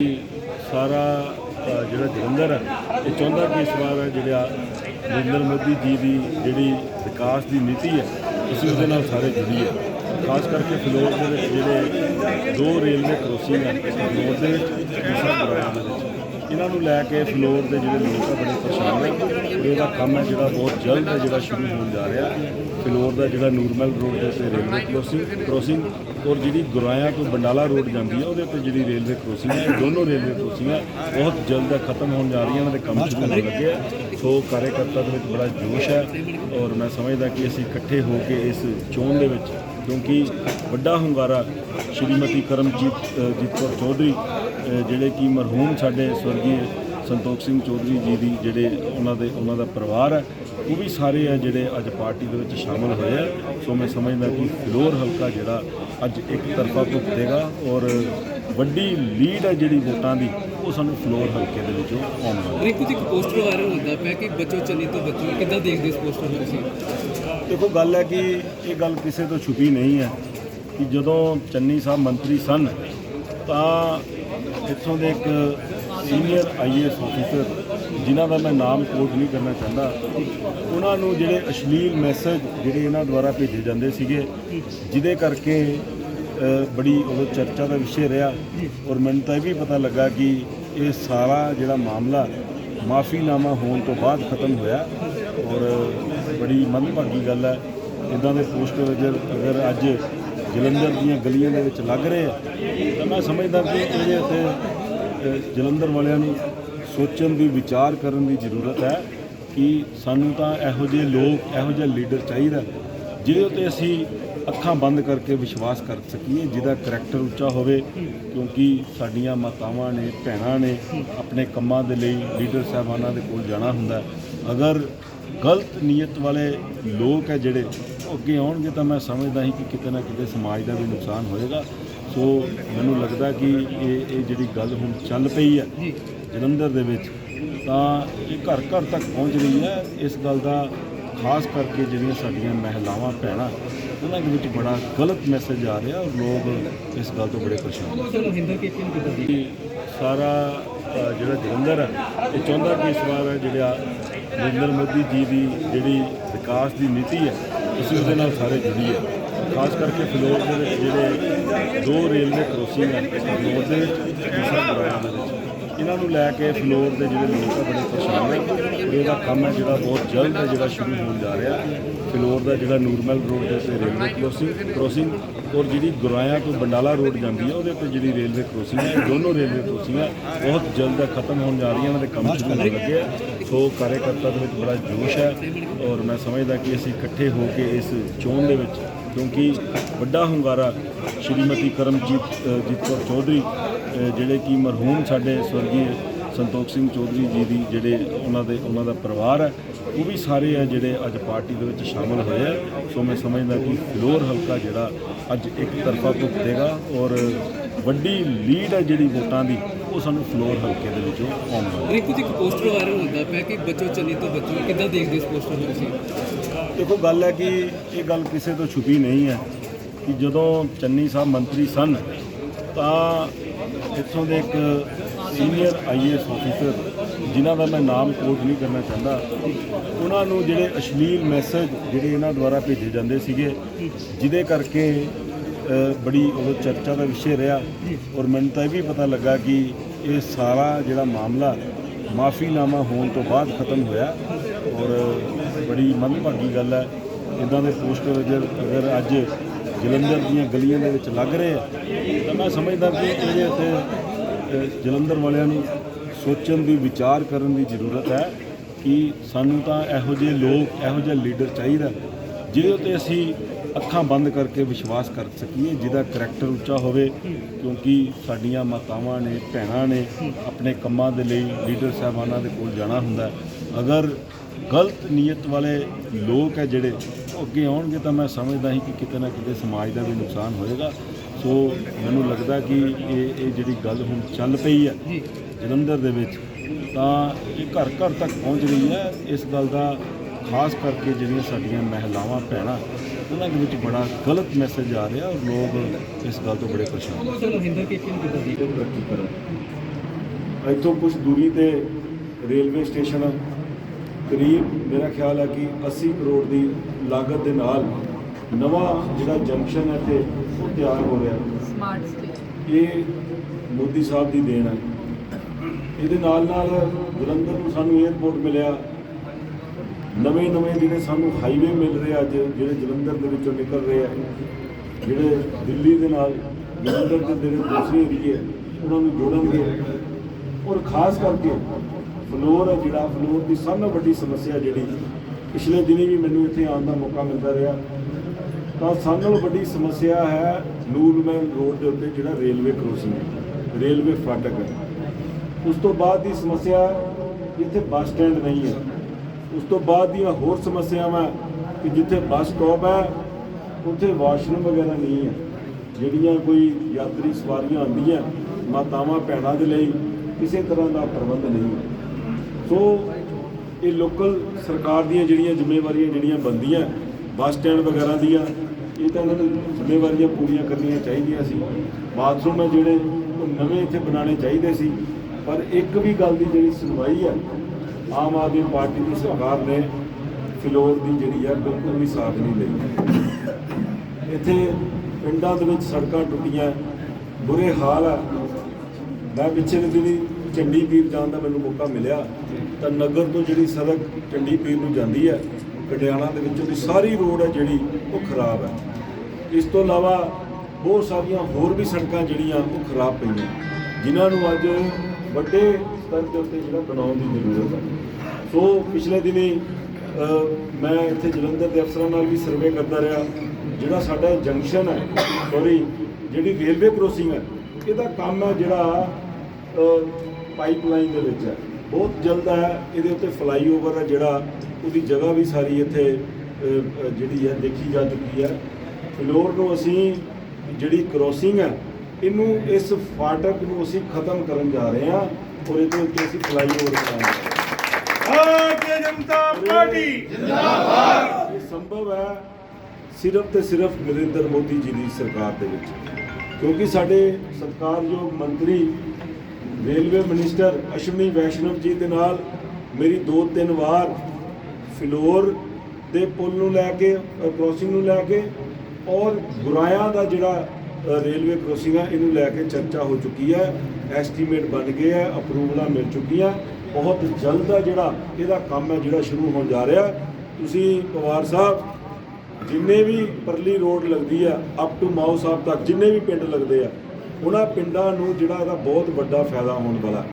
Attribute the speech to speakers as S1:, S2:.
S1: ਸਾਰਾ ਜਿਹੜਾ ਜਲੰਧਰ ਹੈ, ਇਹ ਚਾਹੁੰਦਾ ਕਿ ਇਸ ਵਾਰ ਜਿਹੜਾ ਨਰਿੰਦਰ ਮੋਦੀ ਜੀ ਦੀ ਜਿਹੜੀ ਵਿਕਾਸ ਦੀ ਨੀਤੀ ਹੈ ਅਸੀਂ ਉਹਦੇ ਨਾਲ ਸਾਰੇ ਜੁੜੀ ਹੈ। ਖਾਸ ਕਰਕੇ ਫਲੋਰ ਦੇ ਵਿੱਚ ਜਿਹੜੇ ਦੋ ਰੇਲਵੇ ਕਰੋਸਿੰਗ ਹੈ ਫਲੋਰ ਦੇ ਵਿੱਚ ਦੂਸਰਾ ਗੁਰਾਇਆ ਦੇ ਵਿੱਚ ਇਹਨਾਂ ਨੂੰ ਲੈ ਕੇ ਫਲੋਰ ਦੇ ਜਿਹੜੇ ਲੋਕ ਆ ਬੜੇ ਪਰੇਸ਼ਾਨ ਨੇ। ਔਰ ਇਹਦਾ ਕੰਮ ਹੈ ਜਿਹੜਾ ਬਹੁਤ ਜਲਦ ਹੈ ਜਿਹੜਾ ਸ਼ੁਰੂ ਹੋਣ ਜਾ ਰਿਹਾ ਫਲੋਰ ਦਾ ਜਿਹੜਾ ਨੂਰਮਲ ਰੋਡ ਦੇ ਉੱਤੇ ਰੇਲਵੇ ਕ੍ਰੋਸਿੰਗ ਕ੍ਰੋਸਿੰਗ ਔਰ ਜਿਹੜੀ ਗੁਰਾਇਆ ਤੋਂ ਬੰਡਾਲਾ ਰੋਡ ਜਾਂਦੀ ਹੈ ਉਹਦੇ ਉੱਤੇ ਜਿਹੜੀ ਰੇਲਵੇ ਕ੍ਰੋਸਿੰਗ ਹੈ ਦੋਨੋਂ ਰੇਲਵੇ ਕ੍ਰੋਸਿੰਗਾਂ ਬਹੁਤ ਜਲਦ ਹੈ ਖਤਮ ਹੋਣ ਜਾ ਰਹੀਆਂ ਉਹਨਾਂ ਦੇ ਕੰਮ ਸ਼ੁਰੂ ਹੋਣ ਲੱਗੇ ਆ ਸੋ ਕਾਰਜਕਰਤਾ ਦੇ ਵਿੱਚ ਬੜਾ ਜੋਸ਼ ਹੈ ਔਰ ਮੈਂ ਸਮਝਦਾ ਕਿ ਅਸੀਂ ਇਕੱਠੇ ਹੋ ਕੇ ਇਸ ਚੋਣ ਦੇ ਵਿੱਚ ਕਿਉਂਕਿ ਵੱਡਾ ਹੁੰਗਾਰਾ ਸ਼੍ਰੀਮਤੀ ਕਰਮਜੀਤ ਅ, ਜੀਤ ਕੌਰ ਚੌਧਰੀ ਜਿਹੜੇ ਕਿ ਮਰਹੂਮ ਸਾਡੇ ਸਵਰਗੀ ਸੰਤੋਖ ਸਿੰਘ ਚੌਧਰੀ ਜੀ ਦੀ ਜਿਹੜੇ ਉਹਨਾਂ ਦੇ ਉਹਨਾਂ ਦਾ ਪਰਿਵਾਰ ਹੈ ਉਹ ਵੀ ਸਾਰੇ ਆ ਜਿਹੜੇ ਅੱਜ ਪਾਰਟੀ ਦੇ ਵਿੱਚ ਸ਼ਾਮਲ ਹੋਏ ਆ ਸੋ ਮੈਂ ਸਮਝਦਾ ਕਿ ਫਲੋਰ ਹਲਕਾ ਜਿਹੜਾ ਅੱਜ ਇੱਕ ਤਰਫਾ ਭੁਗਤੇਗਾ ਔਰ ਵੱਡੀ ਲੀਡ ਹੈ ਜਿਹੜੀ ਵੋਟਾਂ ਦੀ ਉਹ ਸਾਨੂੰ ਫਲੋਰ ਹਲਕੇ ਦੇ ਵਿੱਚੋਂ ਆਉਣ ਵਾਲੀ ਹੈ।
S2: ਰਿੰਕੂ ਜੀ ਇੱਕ ਪੋਸਟਰ ਵਾਇਰਲ ਹੁੰਦਾ ਪਿਆ ਕਿ ਬੱਚੋ ਚੰਨੀ ਤੋਂ ਬੱਚੋ ਕਿੱਦਾਂ ਦੇਖਦੇ ਇਸ ਪੋਸਟਰ ਨੂੰ ਤੁਸੀਂ
S1: ਦੇਖੋ ਗੱਲ ਹੈ ਕਿ ਇਹ ਗੱਲ ਕਿਸੇ ਤੋਂ ਛੁਪੀ ਨਹੀਂ ਹੈ ਕਿ ਜਦੋਂ ਚੰਨੀ ਸਾਹਿਬ ਮੰਤਰੀ ਸਨ ਤਾਂ ਇੱਥੋਂ ਦੇ ਇੱਕ ਸੀਨੀਅਰ ਆਈਏਐਸ ਅਫੀਸਰ ਜਿਨ੍ਹਾਂ ਦਾ ਮੈਂ ਨਾਮ ਕੋਟ ਨਹੀਂ ਕਰਨਾ ਚਾਹੁੰਦਾ, ਉਹਨਾਂ ਨੂੰ ਜਿਹੜੇ ਅਸ਼ਲੀਲ ਮੈਸੇਜ ਜਿਹੜੇ ਇਹਨਾਂ ਦੁਆਰਾ ਭੇਜੇ ਜਾਂਦੇ ਸੀਗੇ, ਜਿਹਦੇ ਕਰਕੇ ਬੜੀ ਉਹ ਚਰਚਾ ਦਾ ਵਿਸ਼ੇ ਰਿਹਾ ਔਰ ਮੈਨੂੰ ਤਾਂ ਇਹ ਵੀ ਪਤਾ ਲੱਗਾ ਕਿ ਇਹ ਸਾਰਾ ਜਿਹੜਾ ਮਾਮਲਾ ਮਾਫੀਨਾਮਾ ਹੋਣ ਤੋਂ ਬਾਅਦ ਖਤਮ ਹੋਇਆ ਔਰ ਬੜੀ ਮੰਦਭਾਗੀ ਗੱਲ ਹੈ। ਇਦਾਂ ਦੇ ਪੋਸਟਰ ਅਗਰ ਅੱਜ ਜਲੰਧਰ ਦੀਆਂ ਗਲੀਆਂ ਦੇ ਵਿੱਚ ਲੱਗ ਰਹੇ ਆ। ਤਾਂ ਮੈਂ ਸਮਝਦਾ ਕਿ ਇਹਦੇ ਉੱਤੇ ਜਲੰਧਰ ਵਾਲਿਆਂ ਨੂੰ ਸੋਚਣ ਦੀ, ਵਿਚਾਰ ਕਰਨ ਦੀ ਜ਼ਰੂਰਤ ਹੈ ਕਿ ਸਾਨੂੰ ਤਾਂ ਇਹੋ ਜਿਹੇ ਲੋਕ, ਇਹੋ ਜਿਹਾ ਲੀਡਰ ਚਾਹੀਦਾ। ਜਿਹਦੇ ਉੱਤੇ ਅਸੀਂ ਅੱਖਾਂ ਬੰਦ ਕਰਕੇ ਵਿਸ਼ਵਾਸ ਕਰ ਸਕੀਏ, ਜਿਹਦਾ ਕਰੈਕਟਰ ਉੱਚਾ ਹੋਵੇ, ਕਿਉਂਕਿ ਸਾਡੀਆਂ ਮਾਤਾਵਾਂ ਨੇ, ਭੈਣਾਂ ਨੇ ਆਪਣੇ ਕੰਮਾਂ ਦੇ ਲਈ ਲੀਡਰ ਸਾਹਿਬਾਨਾਂ ਦੇ ਕੋਲ ਜਾਣਾ ਹੁੰਦਾ। ਅਗਰ ਗਲਤ ਨੀਅਤ ਵਾਲੇ ਲੋਕ ਹੈ ਜਿਹੜੇ ਅੱਗੇ ਆਉਣਗੇ ਤਾਂ ਮੈਂ ਸਮਝਦਾ ਹਾਂ ਕਿ ਕਿਤੇ ਨਾ ਕਿਤੇ ਸਮਾਜ ਦਾ ਵੀ ਨੁਕਸਾਨ ਹੋਏਗਾ। ਸੋ ਮੈਨੂੰ ਲੱਗਦਾ ਕਿ ਇਹ ਇਹ ਜਿਹੜੀ ਗੱਲ ਹੁਣ ਚੱਲ ਪਈ ਹੈ ਜਲੰਧਰ ਦੇ ਵਿੱਚ ਤਾਂ ਇਹ ਘਰ ਘਰ ਤੱਕ ਪਹੁੰਚ ਰਹੀ ਹੈ। ਇਸ ਗੱਲ ਦਾ ਖਾਸ ਕਰਕੇ ਜਿਹੜੀਆਂ ਸਾਡੀਆਂ ਮਹਿਲਾਵਾਂ ਭੈਣਾਂ ਉਹਨਾਂ ਦੇ ਵਿੱਚ ਬੜਾ ਗਲਤ ਮੈਸੇਜ ਆ ਰਿਹਾ ਔਰ ਲੋਕ ਇਸ ਗੱਲ ਤੋਂ ਬੜੇ ਪਰੇਸ਼ਾਨ ਨੇ।
S2: ਚਲੋ ਹਿੰਦਰ ਕੇਪੀ ਨੂੰ ਕਿੱਦਾਂ ਦੇਖਦੇ
S1: ਕਿ ਸਾਰਾ ਜਿਹੜਾ ਜਲੰਧਰ ਹੈ ਇਹ ਚਾਹੁੰਦਾ ਕਿ ਇਸ ਵਾਰ ਜਿਹੜਾ ਨਰਿੰਦਰ ਮੋਦੀ ਜੀ ਦੀ ਜਿਹੜੀ ਵਿਕਾਸ ਦੀ ਨੀਤੀ ਹੈ ਅਸੀਂ ਉਹਦੇ ਨਾਲ ਸਾਰੇ ਜੁੜੀਏ ਖਾਸ ਕਰਕੇ ਫਲੋਰ ਦੇ ਵਿੱਚ ਜਿਹੜੇ ਦੋ ਰੇਲਵੇ ਕ੍ਰੋਸਿੰਗ ਹੈ ਫਲੋਰ ਦੇ ਵਿੱਚ ਦੂਸਰਾ ਗੁਰਾਇਆ ਦੇ ਵਿੱਚ। ਇਹਨਾਂ ਨੂੰ ਲੈ ਕੇ ਫਲੋਰ ਦੇ ਜਿਹੜੇ ਲੋਕ ਆ ਬੜੇ ਪਰੇਸ਼ਾਨ ਨੇ। ਔਰ ਇਹਦਾ ਕੰਮ ਹੈ ਜਿਹੜਾ ਬਹੁਤ ਜਲਦ ਹੈ ਜਿਹੜਾ ਸ਼ੁਰੂ ਹੋਣ ਜਾ ਰਿਹਾ। ਫਲੋਰ ਦਾ ਜਿਹੜਾ ਨੂਰਮਲ ਰੋਡ ਦੇ ਉੱਤੇ ਰੇਲਵੇ ਕ੍ਰੋਸਿੰਗ ਕ੍ਰੋਸਿੰਗ ਔਰ ਜਿਹੜੀ ਗੁਰਾਇਆ ਤੋਂ ਬੰਡਾਲਾ ਰੋਡ ਜਾਂਦੀ ਹੈ ਉਹਦੇ ਉੱਤੇ ਜਿਹੜੀ ਰੇਲਵੇ ਕ੍ਰੋਸਿੰਗ ਹੈ ਦੋਨੋਂ ਰੇਲਵੇ ਕ੍ਰੋਸਿੰਗਾਂ ਬਹੁਤ ਜਲਦ ਹੈ ਖਤਮ ਹੋਣ ਜਾ ਰਹੀਆਂ ਉਹਨਾਂ ਦੇ ਕੰਮ ਸ਼ੁਰੂ ਹੋਣ ਲੱਗੇ ਸੋ ਕਾਰਜਕਰਤਾ ਦੇ ਵਿੱਚ ਬੜਾ ਜੋਸ਼ ਹੈ ਔਰ ਮੈਂ ਸਮਝਦਾ ਕਿ ਅਸੀਂ ਇਕੱਠੇ ਹੋ ਕੇ ਇਸ ਚੋਣ ਦੇ ਵਿੱਚ ਕਿਉਂਕਿ ਵੱਡਾ ਹੁੰਗਾਰਾ ਸ਼੍ਰੀਮਤੀ ਕਰਮਜੀਤ ਜੀਤ ਕੌਰ ਚੌਧਰੀ ਜਿਹੜੇ ਕਿ ਮਰਹੂਮ ਸਾਡੇ ਸਵਰਗੀ ਸੰਤੋਖ ਸਿੰਘ ਚੌਧਰੀ ਜੀ ਦੀ ਜਿਹੜੇ ਉਹਨਾਂ ਦੇ, ਉਹਨਾਂ ਦਾ ਪਰਿਵਾਰ ਹੈ, ਉਹ ਵੀ ਸਾਰੇ ਆ ਜਿਹੜੇ ਅੱਜ ਪਾਰਟੀ ਦੇ ਵਿੱਚ ਸ਼ਾਮਲ ਹੋਏ ਆ। ਸੋ ਮੈਂ ਸਮਝਦਾ ਕਿ ਫਲੋਰ ਹਲਕਾ ਜਿਹੜਾ ਅੱਜ ਇੱਕ ਤਰਫਾ ਭੁਗਤੇਗਾ ਔਰ ਵੱਡੀ ਲੀਡ ਹੈ ਜਿਹੜੀ ਵੋਟਾਂ ਦੀ, ਉਹ ਸਾਨੂੰ ਫਲੋਰ ਹਲਕੇ ਦੇ ਵਿੱਚੋਂ ਆਉਣ ਵਾਲੀ ਹੈ।
S2: ਰਿੰਕੂ ਇੱਕ ਪੋਸਟਰ ਵਾਇਰਲ ਹੁੰਦਾ ਪਿਆ ਕਿ ਬੱਚੋ ਚੰਨੀ ਤੋਂ ਬੱਚੋ ਕਿੱਦਾਂ ਦੇਖਦੇ ਇਸ ਪੋਸਟਰ ਨੂੰ ਤੁਸੀਂ?
S1: ਦੇਖੋ, ਗੱਲ ਹੈ ਕਿ ਇਹ ਗੱਲ ਕਿਸੇ ਤੋਂ ਛੁਪੀ ਨਹੀਂ ਹੈ ਕਿ ਜਦੋਂ ਚੰਨੀ ਸਾਹਿਬ ਮੰਤਰੀ ਸਨ, ਤਾਂ ਇੱਥੋਂ ਦੇ ਇੱਕ ਸੀਨੀਅਰ ਆਈਏਐਸ ਅਫੀਸਰ ਜਿਨ੍ਹਾਂ ਦਾ ਮੈਂ ਨਾਮ ਕੋਟ ਨਹੀਂ ਕਰਨਾ ਚਾਹੁੰਦਾ, ਉਹਨਾਂ ਨੂੰ ਜਿਹੜੇ ਅਸ਼ਲੀਲ ਮੈਸੇਜ ਜਿਹੜੇ ਇਹਨਾਂ ਦੁਆਰਾ ਭੇਜੇ ਜਾਂਦੇ ਸੀਗੇ, ਜਿਹਦੇ ਕਰਕੇ ਬੜੀ ਉਹ ਚਰਚਾ ਦਾ ਵਿਸ਼ੇ ਰਿਹਾ ਔਰ ਮੈਨੂੰ ਤਾਂ ਇਹ ਵੀ ਪਤਾ ਲੱਗਾ ਕਿ ਇਹ ਸਾਰਾ ਜਿਹੜਾ ਮਾਮਲਾ ਮਾਫੀਨਾਮਾ ਹੋਣ ਤੋਂ ਬਾਅਦ ਖਤਮ ਹੋਇਆ ਔਰ ਬੜੀ ਮੰਦਭਾਗੀ ਗੱਲ ਹੈ। ਇਦਾਂ ਦੇ ਪੋਸਟਰ ਅਗਰ ਅਗਰ ਅੱਜ ਜਲੰਧਰ ਦੀਆਂ ਗਲੀਆਂ ਦੇ ਵਿੱਚ ਲੱਗ ਰਹੇ ਆ, ਤਾਂ ਮੈਂ ਸਮਝਦਾ ਕਿ ਇਹਦੇ ਉੱਤੇ ਜਲੰਧਰ ਵਾਲਿਆਂ ਨੂੰ ਸੋਚਣ ਦੀ, ਵਿਚਾਰ ਕਰਨ ਦੀ ਜ਼ਰੂਰਤ ਹੈ ਕਿ ਸਾਨੂੰ ਤਾਂ ਇਹੋ ਜਿਹੇ ਲੋਕ, ਇਹੋ ਜਿਹਾ ਲੀਡਰ ਚਾਹੀਦਾ। ਜਿਹਦੇ ਉੱਤੇ ਅਸੀਂ ਅੱਖਾਂ ਬੰਦ ਕਰਕੇ ਵਿਸ਼ਵਾਸ ਕਰ ਸਕੀਏ, ਜਿਹਦਾ ਕਰੈਕਟਰ ਉੱਚਾ ਹੋਵੇ, ਕਿਉਂਕਿ ਸਾਡੀਆਂ ਮਾਤਾਵਾਂ ਨੇ, ਭੈਣਾਂ ਨੇ ਆਪਣੇ ਕੰਮਾਂ ਦੇ ਲਈ ਲੀਡਰ ਸਾਹਿਬਾਨਾਂ ਦੇ ਕੋਲ ਜਾਣਾ ਹੁੰਦਾ ਅਗਰ ਗਲਤ ਨੀਅਤ ਵਾਲੇ ਲੋਕ ਹੈ ਜਿਹੜੇ, ਉਹ ਅੱਗੇ ਆਉਣਗੇ ਤਾਂ ਮੈਂ ਸਮਝਦਾ ਹਾਂ ਕਿ ਕਿਤੇ ਨਾ ਕਿਤੇ ਸਮਾਜ ਦਾ ਵੀ ਨੁਕਸਾਨ ਹੋਏਗਾ। ਸੋ ਮੈਨੂੰ ਲੱਗਦਾ ਕਿ ਇਹ ਇਹ ਜਿਹੜੀ ਗੱਲ ਹੁਣ ਚੱਲ ਪਈ ਹੈ ਜਲੰਧਰ ਦੇ ਵਿੱਚ, ਤਾਂ ਇਹ ਘਰ ਘਰ ਤੱਕ ਪਹੁੰਚ ਰਹੀ ਹੈ। ਇਸ ਗੱਲ ਦਾ ਖਾਸ ਕਰਕੇ ਜਿਹੜੀਆਂ ਸਾਡੀਆਂ ਮਹਿਲਾਵਾਂ, ਭੈਣਾਂ ਉਹਨਾਂ ਦੇ ਵਿੱਚ ਬੜਾ ਗਲਤ ਮੈਸੇਜ ਆ ਰਿਹਾ ਔਰ ਲੋਕ ਇਸ ਗੱਲ ਤੋਂ ਬੜੇ ਪਰੇਸ਼ਾਨ ਨੇ
S2: ਚਲੋ ਹਿੰਦਰ ਕੇਪੀ ਨੂੰ ਕਿੱਦਾਂ ਦੇਖਦੇ
S1: ਇੱਥੋਂ ਕੁਝ ਦੂਰੀ ਤੇ ਰੇਲਵੇ ਸਟੇਸ਼ਨ। ਕਰੀਬ ਮੇਰਾ ਖਿਆਲ ਹੈ ਕਿ 80 ਕਰੋੜ ਦੀ ਲਾਗਤ ਦੇ ਨਾਲ ਨਵਾਂ ਜਿਹੜਾ ਜੰਕਸ਼ਨ ਹੈ ਤੇ ਉਹ ਤਿਆਰ ਹੋ ਰਿਹਾ।
S3: ਸਮਾਰਟ
S1: ਇਹ ਮੋਦੀ ਸਾਹਿਬ ਦੀ ਦੇਣ ਹੈ। ਇਹਦੇ ਨਾਲ ਨਾਲ ਜਲੰਧਰ ਨੂੰ ਸਾਨੂੰ 에ਅਰਪੋਰਟ ਮਿਲਿਆ। ਨਵੇਂ ਨਵੇਂ ਜਿਹੜੇ ਸਾਨੂੰ ਹਾਈਵੇ ਮਿਲ ਰਹੇ ਅੱਜ ਜਿਹੜੇ ਜਲੰਧਰ ਦੇ ਵਿੱਚੋਂ ਨਿਕਲ ਰਹੇ ਆ ਜਿਹੜੇ ਦਿੱਲੀ ਦੇ ਨਾਲ ਜਲੰਧਰ ਦੇ ਜਿਹੜੇ ਦੂਸਰੇ ਏਰੀਏ ਆ, ਉਹਨਾਂ ਨੂੰ ਜੋੜਨਗੇ। ਔਰ ਖਾਸ ਕਰਕੇ ਫਲੋਰ ਹੈ ਜਿਹੜਾ ਫਲੋਰ ਦੀ ਸਭ ਨਾਲੋਂ ਵੱਡੀ ਸਮੱਸਿਆ ਜਿਹੜੀ ਪਿਛਲੇ ਦਿਨੀ ਵੀ ਮੈਨੂੰ ਇੱਥੇ ਆਉਣ ਦਾ ਮੌਕਾ ਮਿਲਦਾ ਰਿਹਾ। ਤਾਂ ਸਭ ਨਾਲੋਂ ਵੱਡੀ ਸਮੱਸਿਆ ਹੈ ਨੂਰਮਹਿਲ ਰੋਡ ਦੇ ਉੱਤੇ ਜਿਹੜਾ ਰੇਲਵੇ ਕ੍ਰੋਸਿੰਗ ਹੈ ਰੇਲਵੇ ਫਾਟਕ ਹੈ। ਉਸ ਤੋਂ ਬਾਅਦ ਦੀ ਸਮੱਸਿਆ ਇੱਥੇ ਬੱਸ ਸਟੈਂਡ ਨਹੀਂ ਹੈ। ਉਸ ਤੋਂ ਬਾਅਦ ਦੀਆਂ ਹੋਰ ਸਮੱਸਿਆਵਾਂ ਕਿ ਜਿੱਥੇ ਬੱਸ ਸਟਾਪ ਹੈ, ਉੱਥੇ ਵਾਸ਼ਰੂਮ ਵਗੈਰਾ ਨਹੀਂ ਹੈ। ਜਿਹੜੀਆਂ ਕੋਈ ਯਾਤਰੀ ਸਵਾਰੀਆਂ ਆਉਂਦੀਆਂ, ਮਾਤਾਵਾਂ, ਭੈਣਾਂ ਦੇ ਲਈ ਕਿਸੇ ਤਰ੍ਹਾਂ ਦਾ ਪ੍ਰਬੰਧ ਨਹੀਂ ਹੈ। ਸੋ ਇਹ ਲੋਕਲ ਸਰਕਾਰ ਦੀਆਂ ਜਿਹੜੀਆਂ ਜ਼ਿੰਮੇਵਾਰੀਆਂ, ਜਿਹੜੀਆਂ ਬੰਦੀਆਂ ਬੱਸ ਸਟੈਂਡ ਵਗੈਰਾ ਦੀਆਂ, ਇਹ ਤਾਂ ਇਹਨਾਂ ਨੂੰ ਜ਼ਿੰਮੇਵਾਰੀਆਂ ਪੂਰੀਆਂ ਕਰਨੀਆਂ ਚਾਹੀਦੀਆਂ ਸੀ। ਬਾਥਰੂਮ ਹੈ ਜਿਹੜੇ, ਉਹ ਨਵੇਂ ਇੱਥੇ ਬਣਾਉਣੇ ਚਾਹੀਦੇ ਸੀ। ਪਰ ਇੱਕ ਵੀ ਗੱਲ ਦੀ ਜਿਹੜੀ ਸੁਣਵਾਈ ਹੈ ਆਮ ਆਦਮੀ ਪਾਰਟੀ ਦੀ ਸਰਕਾਰ ਨੇ ਫਿਲੌਰ ਦੀ ਜਿਹੜੀ ਹੈ ਬਿਲਕੁਲ ਵੀ ਸਾਥ ਨਹੀਂ ਲਈ। ਇੱਥੇ ਪਿੰਡਾਂ ਦੇ ਵਿੱਚ ਸੜਕਾਂ ਟੁੱਟੀਆਂ, ਬੁਰੇ ਹਾਲ ਆ। ਮੈਂ ਪਿੱਛੇ ਦੇ ਦਿਨੀ ਚੰਡੀ ਪੀਰ ਜਾਣ ਦਾ ਮੈਨੂੰ ਮੌਕਾ ਮਿਲਿਆ, ਤਾਂ ਨਗਰ ਤੋਂ ਜਿਹੜੀ ਸੜਕ ਚੰਡੀ ਪੀਰ ਨੂੰ ਜਾਂਦੀ ਹੈ ਕਟਿਆਣਾ ਦੇ ਵਿੱਚੋਂ ਦੀ ਸਾਰੀ ਰੋਡ ਹੈ ਜਿਹੜੀ, ਉਹ ਖਰਾਬ ਹੈ ਇਸ ਤੋਂ ਇਲਾਵਾ ਬਹੁਤ ਸਾਰੀਆਂ ਹੋਰ ਵੀ ਸੜਕਾਂ ਜਿਹੜੀਆਂ, ਉਹ ਖਰਾਬ ਪਈਆਂ। ਜਿਨ੍ਹਾਂ ਨੂੰ ਅੱਜ ਵੱਡੇ ਸਤਰ ਦੇ ਉੱਤੇ ਜਿਹੜਾ ਬਣਾਉਣ ਦੀ ਜ਼ਰੂਰਤ ਹੈ। ਸੋ ਪਿਛਲੇ ਦਿਨੀ ਮੈਂ ਇੱਥੇ ਜਲੰਧਰ ਦੇ ਅਫਸਰਾਂ ਨਾਲ ਵੀ ਸਰਵੇ ਕਰਦਾ ਰਿਹਾ। ਜਿਹੜਾ ਸਾਡਾ ਜੰਕਸ਼ਨ ਹੈ ਸੌਰੀ ਜਿਹੜੀ ਰੇਲਵੇ ਕ੍ਰੋਸਿੰਗ ਹੈ, ਇਹਦਾ ਕੰਮ ਹੈ ਜਿਹੜਾ ਪਾਈਪਲਾਈਨ ਦੇ ਵਿੱਚ ਹੈ। ਬਹੁਤ ਜਲਦ ਹੈ, ਇਹਦੇ ਉੱਤੇ ਫਲਾਈਓਵਰ ਹੈ ਜਿਹੜਾ, ਉਹਦੀ ਜਗ੍ਹਾ ਵੀ ਸਾਰੀ ਇੱਥੇ ਜਿਹੜੀ ਹੈ, ਦੇਖੀ ਜਾ ਚੁੱਕੀ ਹੈ। ਫਲੋਰ ਨੂੰ ਅਸੀਂ, ਜਿਹੜੀ ਕ੍ਰੋਸਿੰਗ ਹੈ, ਇਹਨੂੰ ਇਸ ਫਾਟਕ ਨੂੰ ਅਸੀਂ ਖਤਮ ਕਰਨ ਜਾ ਰਹੇ ਹਾਂ। ਔਰ ਇਹਦੇ ਉੱਤੇ ਅਸੀਂ ਫਲਾਈਓਵਰ ਬਣਾਵਾਂਗੇ
S4: ਭਾਰਤੀ ਜਨਤਾ ਪਾਰਟੀ।
S1: ਇਹ ਸੰਭਵ ਹੈ ਸਿਰਫ ਤੇ ਸਿਰਫ ਨਰਿੰਦਰ ਮੋਦੀ ਜੀ ਦੀ ਸਰਕਾਰ ਦੇ ਵਿੱਚ। ਕਿਉਂਕਿ ਸਾਡੇ ਸਤਿਕਾਰਯੋਗ ਮੰਤਰੀ ਰੇਲਵੇ ਮਿਨਿਸਟਰ ਅਸ਼ਵਨੀ ਵੈਸ਼ਨਵ ਜੀ ਦੇ ਨਾਲ ਮੇਰੀ ਦੋ ਤਿੰਨ ਵਾਰ ਫਿਲੌਰ ਦੇ ਪੁਲ ਨੂੰ ਲੈ ਕੇ ਕ੍ਰੋਸਿੰਗ ਨੂੰ ਲੈ ਕੇ ਔਰ ਗੁਰਾਇਆ ਦਾ ਜਿਹੜਾ ਰੇਲਵੇ ਕ੍ਰੋਸਿੰਗ ਹੈ ਇਹਨੂੰ ਲੈ ਕੇ ਚਰਚਾ ਹੋ ਚੁੱਕੀ ਹੈ। ਐਸਟੀਮੇਟ ਬਣ ਗਏ ਹੈ ਅਪਰੂਵਲਾਂ ਮਿਲ ਚੁੱਕੀਆਂ। ਬਹੁਤ ਜਲਦ ਆ ਜਿਹੜਾ ਇਹਦਾ ਕੰਮ ਹੈ ਜਿਹੜਾ ਸ਼ੁਰੂ ਹੋਣ ਜਾ ਰਿਹਾ। ਤੁਸੀਂ ਪਵਾਰ ਸਾਹਿਬ, ਜਿੰਨੇ ਵੀ ਪਰਲੀ ਰੋਡ ਲੱਗਦੀ ਆ ਅਪ ਟੂ ਮਾਓ ਸਾਹਿਬ ਤੱਕ, ਜਿੰਨੇ ਵੀ ਪਿੰਡ ਲੱਗਦੇ ਆ, ਉਹਨਾਂ ਪਿੰਡਾਂ ਨੂੰ ਜਿਹੜਾ ਇਹਦਾ ਬਹੁਤ ਵੱਡਾ ਫਾਇਦਾ ਹੋਣ ਵਾਲਾ।